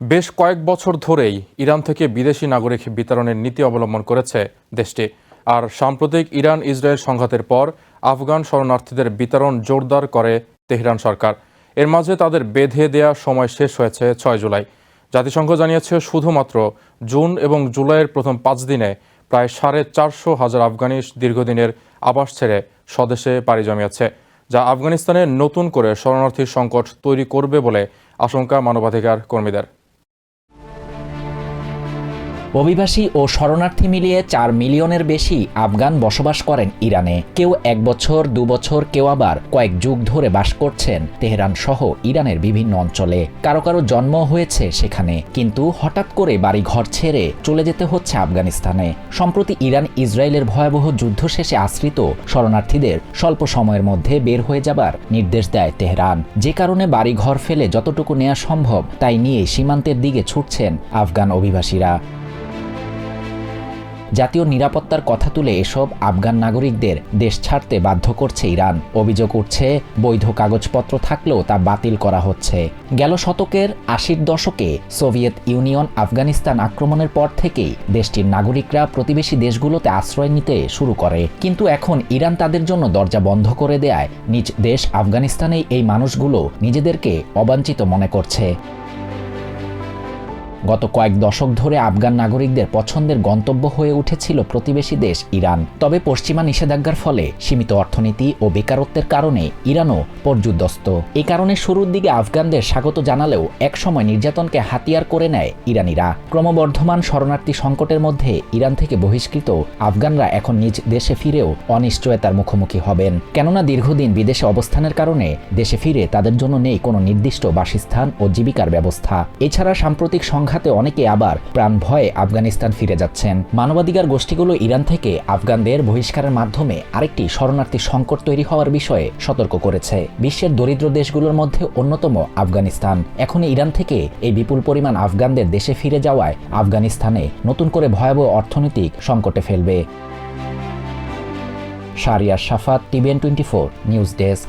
বেশ কয়েক বছর ধরেই ইরান থেকে বিদেশি নাগরিক বিতরণের নীতি অবলম্বন করেছে দেশটি। আর সাম্প্রতিক ইরান ইসরায়েল সংঘাতের পর আফগান শরণার্থীদের বিতরণ জোরদার করে তেহরান সরকার। এর মাঝে তাদের বেঁধে দেয়া সময় শেষ হয়েছে ছয় জুলাই। জাতিসংঘ জানিয়েছে, শুধুমাত্র জুন এবং জুলাইয়ের প্রথম পাঁচ দিনে প্রায় সাড়ে চারশো হাজার আফগানি দীর্ঘদিনের আবাস ছেড়ে স্বদেশে পাড়ি জমিয়েছে, যা আফগানিস্তানে নতুন করে শরণার্থীর সংকট তৈরি করবে বলে আশঙ্কা মানবাধিকার কর্মীদের। অভিবাসী ও শরণার্থী মিলিয়ে চার মিলিয়নের বেশি আফগান বসবাস করেন ইরানে। কেউ এক বছর, দু বছর, কেউ আবার কয়েক যুগ ধরে বাস করছেন তেহরান সহ ইরানের বিভিন্ন অঞ্চলে। কারও কারও জন্ম হয়েছে সেখানে, কিন্তু হঠাৎ করে বাড়ি ঘর ছেড়ে চলে যেতে হচ্ছে আফগানিস্তানে। সম্প্রতি ইরান ইসরায়েলের ভয়াবহ যুদ্ধ শেষে আশ্রিত শরণার্থীদের স্বল্প সময়ের মধ্যে বের হয়ে যাবার নির্দেশ দেয় তেহরান। যে কারণে বাড়ি ঘর ফেলে যতটুকু নেওয়া সম্ভব, তাই নিয়ে সীমান্তের দিকে ছুটছেন আফগান অভিবাসীরা। জাতীয় নিরাপত্তার কথা তুলে এসব আফগান নাগরিকদের দেশ ছাড়তে বাধ্য করছে ইরান। অভিযোগ উঠছে, বৈধ কাগজপত্র থাকলেও তা বাতিল করা হচ্ছে। গেল শতকের আশির দশকে সোভিয়েত ইউনিয়ন আফগানিস্তান আক্রমণের পর থেকেই দেশটির নাগরিকরা প্রতিবেশী দেশগুলোতে আশ্রয় নিতে শুরু করে। কিন্তু এখন ইরান তাদের জন্য দরজা বন্ধ করে দেয় নিজ দেশ আফগানিস্তানেই এই মানুষগুলো নিজেদেরকে অবাঞ্ছিত মনে করছে। গত কয়েক দশক ধরে আফগান নাগরিকদের পছন্দের গন্তব্য হয়ে উঠেছিল প্রতিবেশী দেশ ইরান। তবে পশ্চিমা নিষেধাজ্ঞার ফলে সীমিত অর্থনীতি ও বেকারত্বের কারণে ইরানও পর্যুদস্ত। এই কারণে শুরুর দিকে আফগানদের স্বাগত জানালেও একসময় নির্যাতনকে হাতিয়ার করে নেয় ইরানিরা। ক্রমবর্ধমান শরণার্থী সংকটের মধ্যে ইরান থেকে বহিষ্কৃত আফগানরা এখন নিজ দেশে ফিরেও অনিশ্চয়তার মুখোমুখি হবেন। কেননা দীর্ঘদিন বিদেশে অবস্থানের কারণে দেশে ফিরে তাদের জন্য নেই কোনো নির্দিষ্ট বাসস্থান ও জীবিকার ব্যবস্থা। এছাড়া সাম্প্রতিক সংঘাতে অনেকে আবার প্রাণ ভয়ে আফগানিস্তান ফিরে যাচ্ছেন। মানবাধিকার গোষ্ঠীগুলো ইরান থেকে আফগানদের বহিষ্কারের মাধ্যমে আরেকটি শরণার্থী সংকট তৈরি হওয়ার বিষয়ে সতর্ক করেছে। বিশ্বের দরিদ্র দেশগুলোর মধ্যে অন্যতম আফগানিস্তান। এখন ইরান থেকে এই বিপুল পরিমাণ আফগানদের দেশে ফিরে যাওয়ায় আফগানিস্তানে নতুন করে ভয়াবহ অর্থনৈতিক সংকটে ফেলবে। Shariar Safat TVN twenty four, news desk.